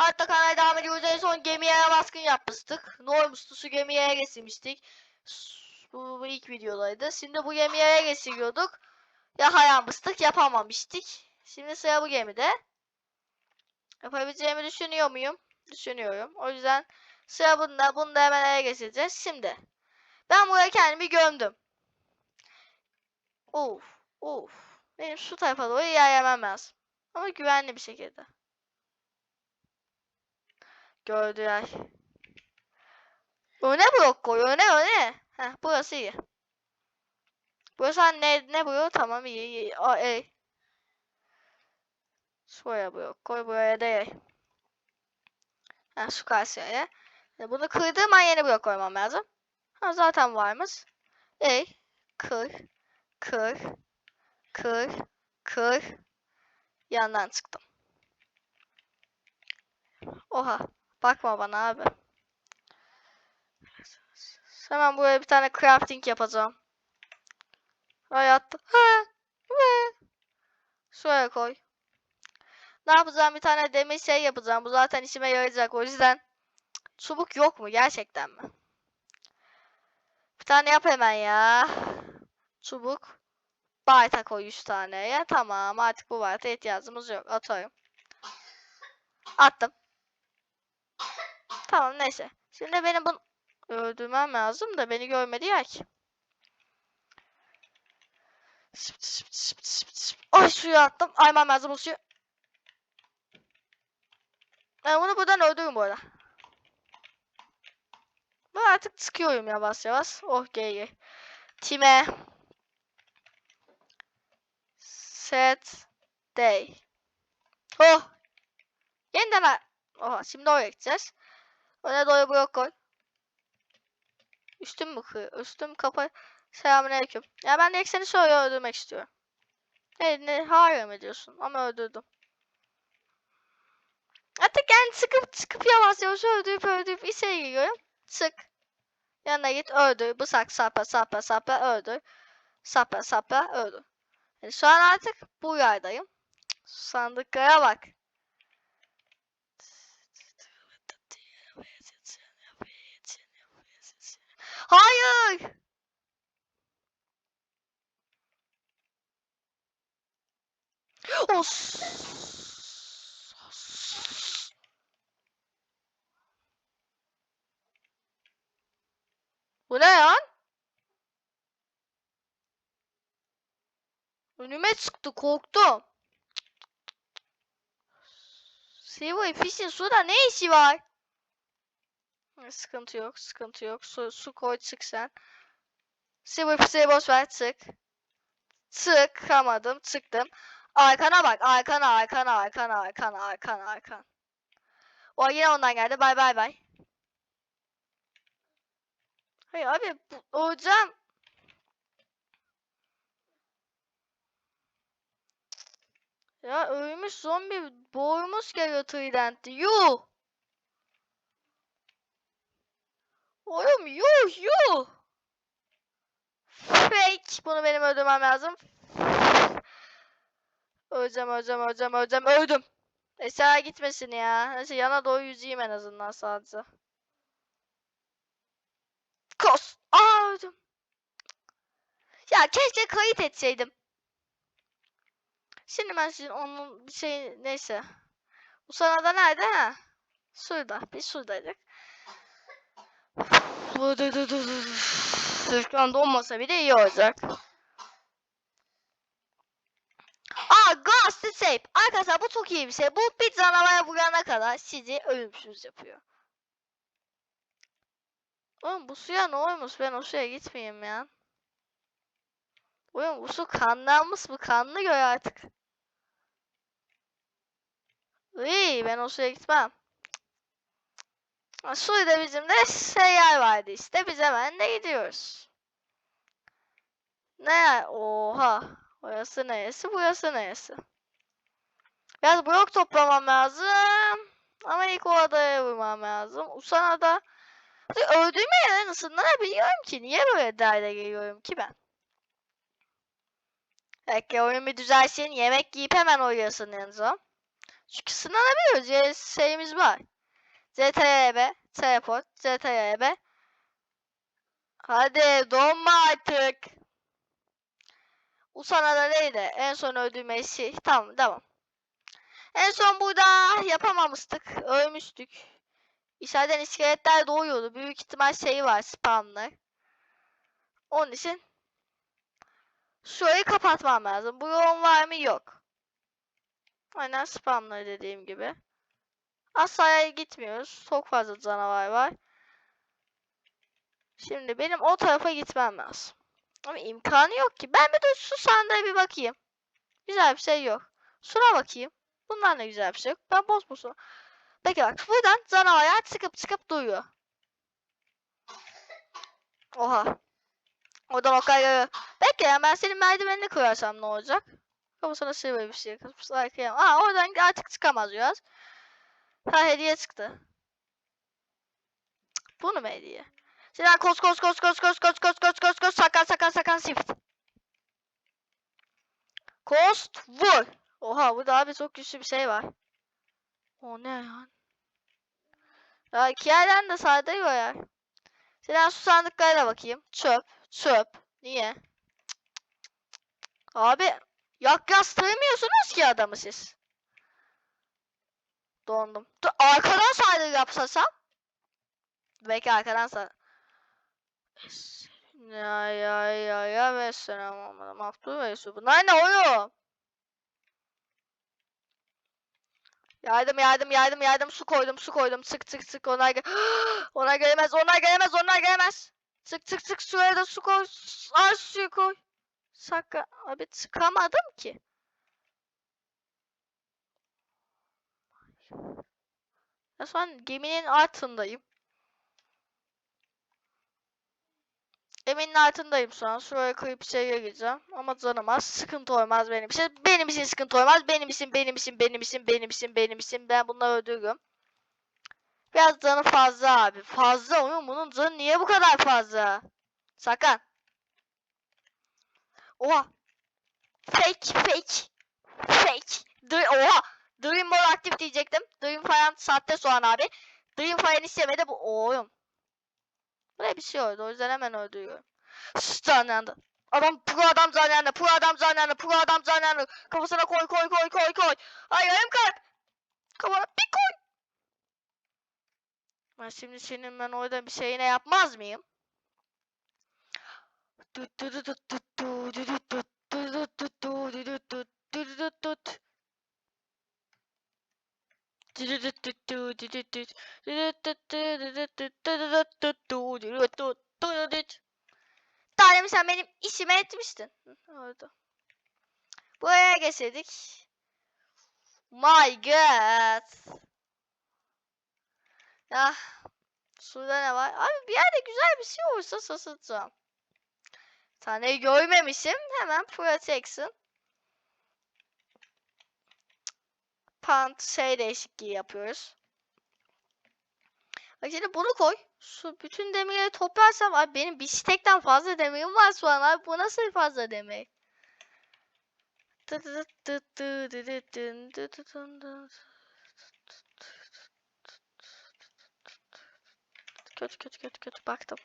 Hatta kanala devam ediyoruz. En son gemiye baskın yapmıştık. Normuş'tu su gemiye getirmiştik. Bu, bu ilk videodaydı. Şimdi bu gemiye geçiriyorduk. Yakalanmıştık. Yapamamıştık. Şimdi sıra bu gemide. Yapabileceğimi düşünüyor muyum? Düşünüyorum. O yüzden sıra bunda. Bunu da hemen ele geçireceğiz. Şimdi. Ben buraya kendimi gömdüm. Of. Of. Benim şu tarafa doğru ilerlemem lazım. Ama güvenli bir şekilde. Gördüler. Öne blok koy. Öne öne. Heh burası iyi. Burası hani ne, ne bu? Tamam iyi iyi. Aa, ey. Şuraya blok koy. Buraya değil. Heh şu karşıya. E, Bunu kırdığım an yeni blok koymam lazım. Ha zaten varmış. Ey. Kır. Kır. Kır. Kır. Yandan çıktım. Oha. Bakma bana abi. Hemen buraya bir tane crafting yapacağım. Hayatta. Şuraya koy. Ne yapacağım? Bir tane demir şey yapacağım. Bu zaten işime yarayacak. O yüzden çubuk yok mu? Gerçekten mi? Bir tane yap hemen ya. Çubuk. Bayta koy 100 taneye. Tamam artık bu bayta ihtiyacımız yok. Atıyorum. Attım. Tamam neyse. Şimdi benim bunu öldürmem lazım da beni görmedi ya ki. Ay suya attım. Aymam lazım o suyu. Ben bunu buradan öldürürüm bu arada. Ben artık çıkıyorum yavaş yavaş. Oh gey Time. Set. Day. Oh. Yeniden ha- Oha şimdi oraya gideceğiz. Öne doğru blok koy. Üstüm mü kır? Üstüm kapa. Selamünaleyküm. Ya ben de seni şöyle öldürmek istiyorum. Ne, ne hayır mı diyorsun? Ama öldürdüm. Artık yani sıkıp çıkıp yavaş yavaş öldürüp öldürüp içeri giriyorum. Sık. Yanına git öldür. Bısak sapa sapa sapa öldür. Sapa sapa öldür. Yani şu an artık bu yerdayım. Sandıklara bak. Hayır. Os. Bu ne lan? Önüme çıktı korktum. Silver Fish'in suda ne işi var? Sıkıntı yok, sıkıntı yok. Su, su koy çık sen. Fish'e boş ver çık. Çıkamadım, çıktım. Arkana bak, arkana, arkana, arkana, arkana, arkana, arkana. O yine ondan geldi. Bay bay bay. Hayır abi, bu, hocam. Ya ölmüş zombi boğulmuş geliyor Trident'i. Yuh! Oğlum yuh yuh! Fake. Bunu benim öldürmem lazım. Öleceğim, öleceğim, öleceğim, öleceğim. Öldüm. Eşya gitmesin ya. Neyse yana doğru yüzeyim en azından sadece. Kos. Aa öldüm. Ya keşke kayıt etseydim. Şimdi ben sizin onun bir şey neyse. Bu sana da nerede ha? Şurada. Biz şuradaydık. Ekran donmasa bile iyi olacak. Aa Ghost Safe. Arkadaşlar bu çok iyi bir şey. Bu bir canavara vurana kadar sizi ölümsüz yapıyor. Oğlum bu suya ne olmuş? Ben o suya gitmeyeyim ya. Oğlum bu su kanlanmış mı? Kanlı göğe artık. İyi ben o suya gitmem. Suyda bizim de seyyar vardı işte. Biz hemen de gidiyoruz. Ne? Oha. Orası neresi? Burası neresi? Biraz blok toplamam lazım. Ama ilk o adaya vurmam lazım. Usana'da öldüğüme yere nasıl biliyorum ki? Niye böyle derde geliyorum ki ben? Belki oyun bir düzelsin. Yemek yiyip hemen oynayasın yanınıza. Çünkü sınanabiliyoruz. Şeyimiz var. ZTYB, teleport, ZTYB. Hadi donma artık. Usana da neydi? En son öldüğüm eşi. Tamam devam. En son burada yapamamıştık. Ölmüştük. İçeriden iskeletler doğuyordu. Büyük ihtimal şeyi var spamlı. Onun için şurayı kapatmam lazım. Bu yoğun var mı? Yok. Aynen spamları dediğim gibi. Aşağıya gitmiyoruz. Çok fazla canavar var. Şimdi benim o tarafa gitmem lazım. Ama imkanı yok ki. Ben bir de şu sandığa bir bakayım. Güzel bir şey yok. Şuna bakayım. Bundan da güzel bir şey yok. Ben boz boz. Peki bak buradan canavarlar çıkıp çıkıp duruyor. Oha. Oradan o kadar. Bekle ya ben senin merdivenini koyarsam ne olacak? Kafasına sivri bir şey. Kafasına kıyam. Aa oradan artık çıkamaz biraz. Ha hediye çıktı. Bunu mu hediye? Sinan koş koş koş koş koş koş koş koş koş koş sakan sakan sakan shift. Kost vur. Oha burada abi çok güçlü bir şey var. O ne ya? Ya iki yerden de sardırıyor ya. Sinan şu sandıklara da bakayım. Çöp. Çöp. Niye? Abi yaklaştıramıyorsunuz ki adamı siz. Dondum. Dur arkadan saldırı yapsasam. Belki arkadan saldırı. Ya ya ya ya ve selam olmadı. Maftu ve Yusuf. Bunlar ne oğlum? Yardım yardım yardım yardım su koydum su koydum sık sık sık onlar ge onlar gelemez onlar gelemez onlar gelemez sık sık sık suya da su koy az suyu koy Sakın abi çıkamadım ki ya şu an geminin altındayım Geminin altındayım şu an. Şuraya kıyıp içeriye gireceğim. Ama canım az. Sıkıntı olmaz benim için. Benim için sıkıntı olmaz. Benim için, benim için, benim için, benim için, benim için. Ben bunları öldürürüm. Biraz canı fazla abi. Fazla oğlum. Bunun canı niye bu kadar fazla? Sakın. Oha. Fake, fake. Fake. Dr Oha. Dream aktif diyecektim. Dream falan sahte soğan abi. Dream falan istemedi bu. Oğlum. Buraya bir şey oldu. O yüzden hemen öldürüyorum. Zanyandı. Adam pro adam zanyandı. Pro adam zanyandı. Pro adam zanyandı. Kafasına koy koy koy koy koy. Ay ayağım kalk. Kafana bir koy. Ben şimdi senin ben orada bir şeyine yapmaz mıyım? Tut tut tut tut tut tut tut tut tut tut tut tut. Tanem sen benim işime etmiştin. Oldu. Buraya geçirdik. My God. Ya. Şurada ne var? Abi bir yerde güzel bir şey olursa satacağım. Taneyi görmemişim. Hemen protection. Pant şey değişikliği yapıyoruz. Bak şimdi bunu koy. Şu bütün demirleri toplarsam abi benim bir stekten fazla demirim var şu an abi. Bu nasıl fazla demir? Kötü kötü kötü kötü baktım.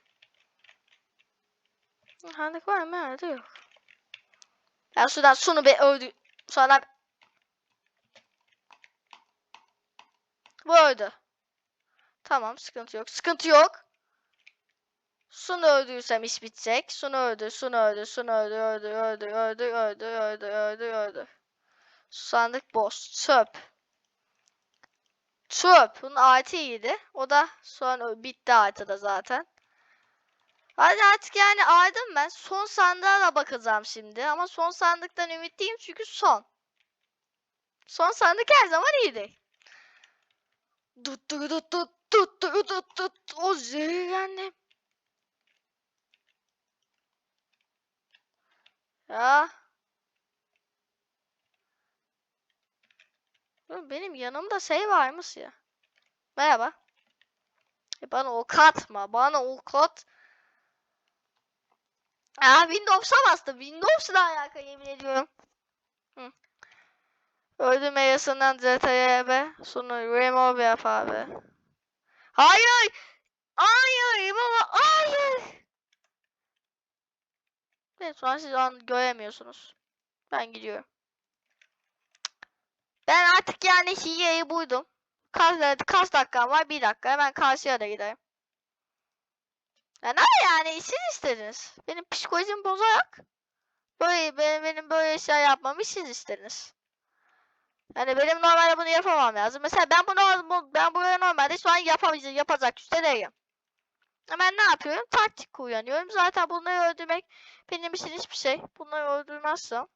Handık var mı? Nerede yok. Ben şuradan şunu bir öldü. Sonra Bu öldü. Tamam sıkıntı yok. Sıkıntı yok. Sunu öldürsem iş bitecek. Sunu öldü, sunu öldü, sunu öldü, öldü, öldü, öldü, öldü, öldü, öldü, öldü. Sandık boş. Çöp. Çöp. Bunun artı iyiydi. O da son bitti artı da zaten. Hadi artık yani aldım ben. Son sandığa da bakacağım şimdi. Ama son sandıktan ümitliyim çünkü son. Son sandık her zaman iyidir. Tut tut tut tut tut tut tut tut o zehirlendim. Ya. Benim yanımda şey varmış ya. Merhaba. E bana ok atma. Bana ok at. Aa Windows'a bastım. Windows'la alakalı yemin ediyorum. Hı. Öldürme yasından ve sonu remove yap abi. Hayır! Hayır! Baba hayır! Evet şu an siz an göremiyorsunuz. Ben gidiyorum. Ben artık yani hileyi buydum. Kaç, kaç dakikam var? Bir dakika. Hemen karşıya da gidelim. Ya ne yani siz istediniz. Benim psikolojimi bozarak böyle benim, benim böyle şey yapmamı siz istediniz. Yani benim normalde bunu yapamam lazım. Mesela ben bunu bu- ben buraya normalde şu an yapamayacağım, yapacak. Ama Ben ne yapıyorum? Taktik kullanıyorum. Zaten bunları öldürmek benim için hiçbir şey. Bunları öldürmezsem.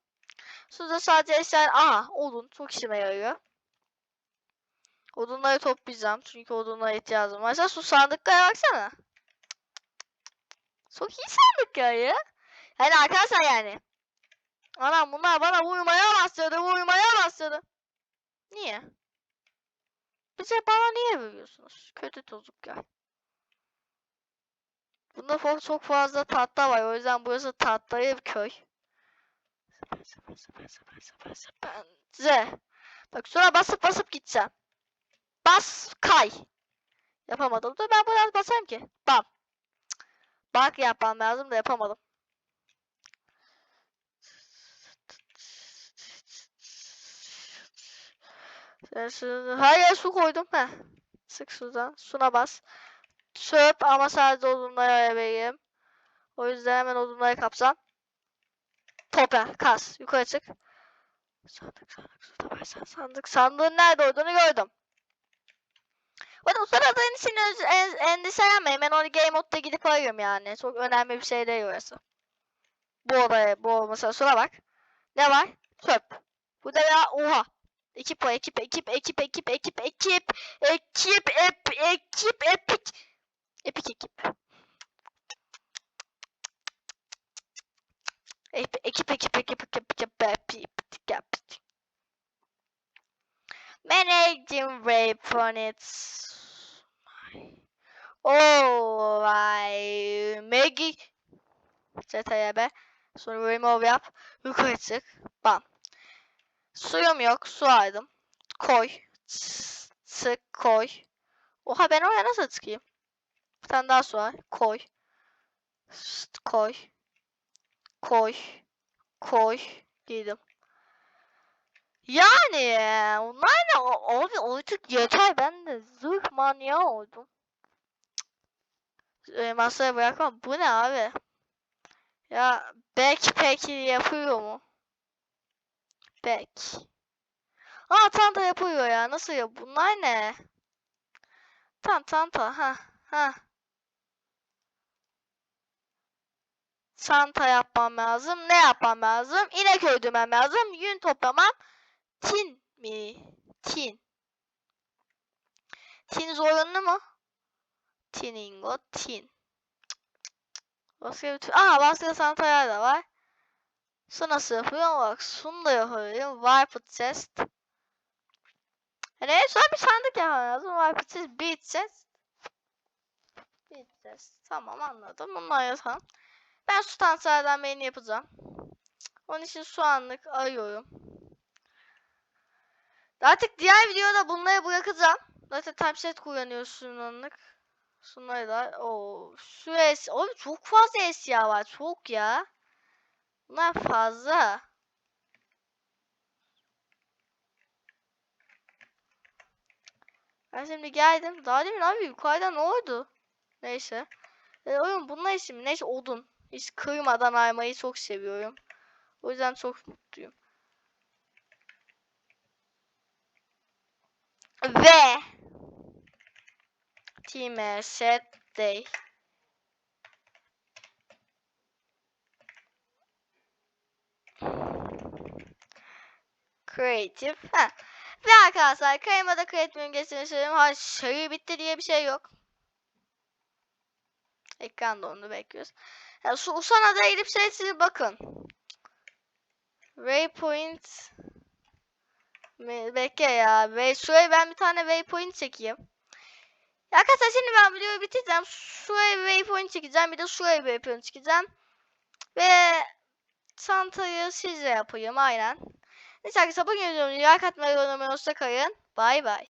Şurada sadece eşya... Aha odun. Çok işime yarıyor. Odunları toplayacağım. Çünkü odunlara ihtiyacım var. Mesela şu sandıklara baksana. Çok iyi sandıklar ya. Yani arkadaşlar yani. Anam bunlar bana vurmaya başladı. Vurmaya başladı. Niye? Bize bana niye veriyorsunuz? Kötü çocuklar. Bunda fo- çok fazla tahta var. O yüzden burası tahtaya bir köy. Z. Bak şuna basıp basıp gideceğim. Bas kay. Yapamadım. Dur ben biraz basayım ki. Bam. Bak yapmam lazım da yapamadım. Hayır su koydum. Heh. Sık sudan. Suna bas. Çöp ama sadece odunları vereyim. O yüzden hemen odunları kapsam. Topla. Kas. Yukarı çık. Sandık sandık suda versen sandık. Sandığın nerede olduğunu gördüm. Bakın sıradığın için öz- en- endişelenmeyin. Ben onu game modda gidip arıyorum yani. Çok önemli bir şey değil orası. Bu odaya, bu mesela şuna bak. Ne var? Çöp. Bu da ya oha. Ekip var, ekip, ekip, ekip, ekip, ekip, ekip, ekip, ep, ekip, epik. Epik ekip. Ekip, ekip, ekip, ekip, ekip, ekip, ekip. Managing weapons. Oh my Maggie. ZTB. Sonra remove yap. Yukarı çık. Bam. Suyum yok. Su aldım. Koy. Sık koy. Oha ben oraya nasıl çıkayım? Bir tane daha su var. Koy. Koy. Koy. Koy. Giydim. Yani onlar ne? Abi artık yeter. Ben de zırh manyağı oldum. E, masaya bırakmam. Bu ne abi? Ya backpack yapıyor mu? Back. Aa tanta yapıyor ya. Nasıl ya? Bunlar ne? Tan tanta. Ha ha. Çanta yapmam lazım. Ne yapmam lazım? İnek öldürmem lazım. Yün toplamam. Tin mi? Tin. Tin zorunlu mu? Tin ingot, tin. Başka bir tür... Aha başka santraller da var. Su nasıl yapıyorum? Bak şunu da yapıyorum. Warped chest. Yani en son bir sandık yapmam lazım. Warped chest, beat chest. Beat chest. Tamam anladım. Bunlar yazalım. Ben su santrallerden birini yapacağım. Onun için şu anlık arıyorum. Artık diğer videoda bunları bırakacağım. Zaten typeset kullanıyorsun anlık. Şunları da. Oo, şu es. Oğlum çok fazla eşya var. Çok ya. Bunlar fazla. Ben şimdi geldim. Daha demin abi yukarıda ne oldu? Neyse. E, oğlum bunlar isim. Neyse odun. Hiç kırmadan aymayı çok seviyorum. O yüzden çok mutluyum. Ve Team set day. Creative. Ha. Ve arkadaşlar Kreyma'da Creative'in geçtiğini söyleyeyim. Ha şey bitti diye bir şey yok. Ekranda onu bekliyoruz. Ya, şu Usana'da gidip sessiz bakın. Waypoint Bekle ya. Ve şuraya ben bir tane waypoint çekeyim. Ya arkadaşlar şimdi ben videoyu bitireceğim. Şuraya waypoint çekeceğim. Bir de şuraya waypoint çekeceğim. Ve çantayı sizle yapayım aynen. Neyse arkadaşlar bugün videomu like atmayı unutmayın. Hoşça kalın. Bay bay.